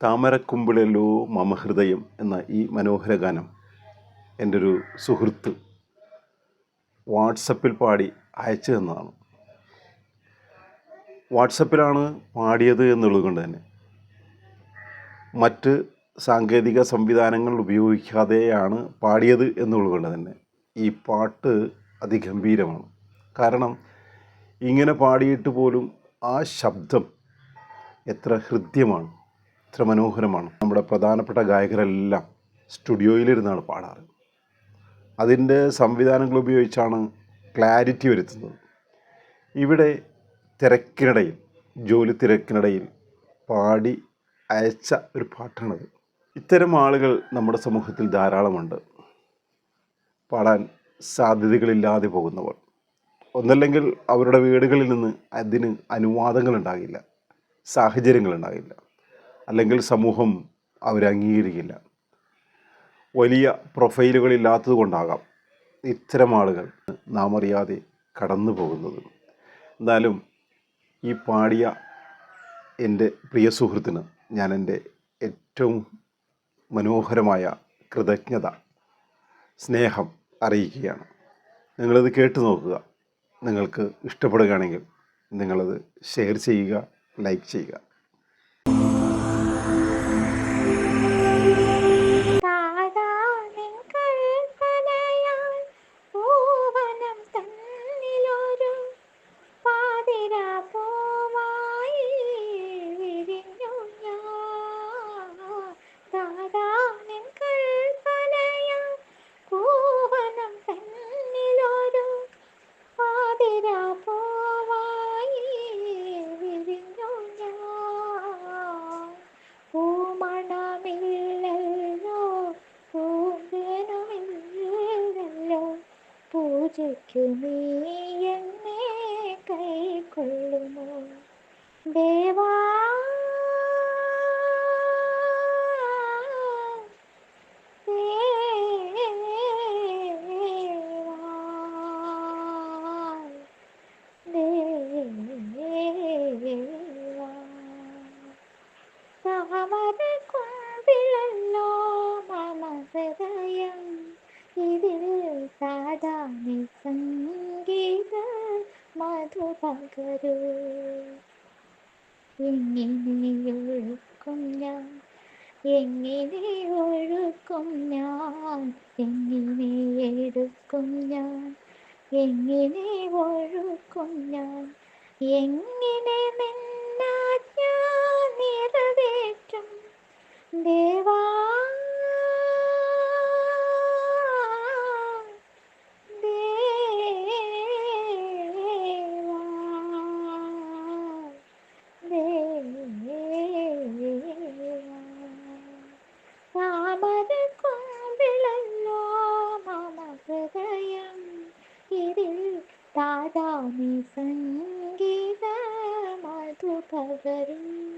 താമരക്കുമ്പിളല്ലോ മമഹൃദയം എന്ന ഈ മനോഹര ഗാനം എന്റെ ഒരു സുഹൃത്ത് വാട്സപ്പിൽ പാടി അയച്ചു തന്നതാണ്. വാട്സപ്പിലാണ് പാടിയത് എന്നുള്ളത് കൊണ്ട് തന്നെ മറ്റ് സാങ്കേതിക സംവിധാനങ്ങൾ ഉപയോഗിക്കാതെയാണ് പാടിയത് എന്നുള്ളത് കൊണ്ട് തന്നെ ഈ പാട്ട് അതിഗംഭീരമാണ്. കാരണം ഇങ്ങനെ പാടിയിട്ട് പോലും ആ ശബ്ദം എത്ര ഹൃദ്യമാണ് എത്ര മനോഹരമാണ്. നമ്മുടെ പ്രധാനപ്പെട്ട ഗായകരെല്ലാം സ്റ്റുഡിയോയിലിരുന്നാണ് പാടാറ്. അതിന്റെ സംവിധാനങ്ങൾ ഉപയോഗിച്ചാണ് ക്ലാരിറ്റി വരുത്തുന്നത്. ഇവിടെ തിരക്കിനിടയിൽ ജോലി തിരക്കിനിടയിൽ പാടി അയച്ച ഒരു പാട്ടാണത്. ഇത്തരം ആളുകൾ നമ്മുടെ സമൂഹത്തിൽ ധാരാളമുണ്ട്. പാടാൻ സാധ്യതകളില്ലാതെ പോകുന്നവർ. ഒന്നല്ലെങ്കിൽ അവരുടെ വീടുകളിൽ നിന്ന് അതിന് അനുവാദങ്ങൾ ഉണ്ടാകില്ല സാഹചര്യങ്ങൾ ഉണ്ടാകില്ല അല്ലെങ്കിൽ സമൂഹം അവരെ അംഗീകരിക്കില്ല. വലിയ പ്രൊഫൈലുകളില്ലാത്തത് കൊണ്ടാകാം ഇത്തരം ആളുകൾ നാം അറിയാതെ കടന്നു പോകുന്നത്. എന്നാലും ഈ പാടിയ എന്റെ പ്രിയ സുഹൃത്തിന് ഞാൻ എന്റെ ഏറ്റവും മനോഹരമായ കൃതജ്ഞത സ്നേഹം അറിയിക്കുകയാണ്. നിങ്ങളിത് കേട്ടു നോക്കുക. നിങ്ങൾക്ക് ഇഷ്ടപ്പെടുകയാണെങ്കിൽ നിങ്ങളത് ഷെയർ ചെയ്യുക. ലൈക്ക് ചെയ്യുക. പൂജയ്ക്കു നീ എന്നെ കൈക്കൊള്ളുമോ സാധാരണ സംഗീത മധു പകരൂ എങ്ങനെ ഒഴുക്കും ഞാൻ? എങ്ങനെ ഒഴുക്കും ഞാൻ? എങ്ങനെ എടുക്കും ഞാൻ? എങ്ങനെ ഒഴുക്കും ഞാൻ എങ്ങനെ നിന്നാജ്ഞ നിറവേറ്റും? ദേവാ താതാമി സംഗീത മധു പകരും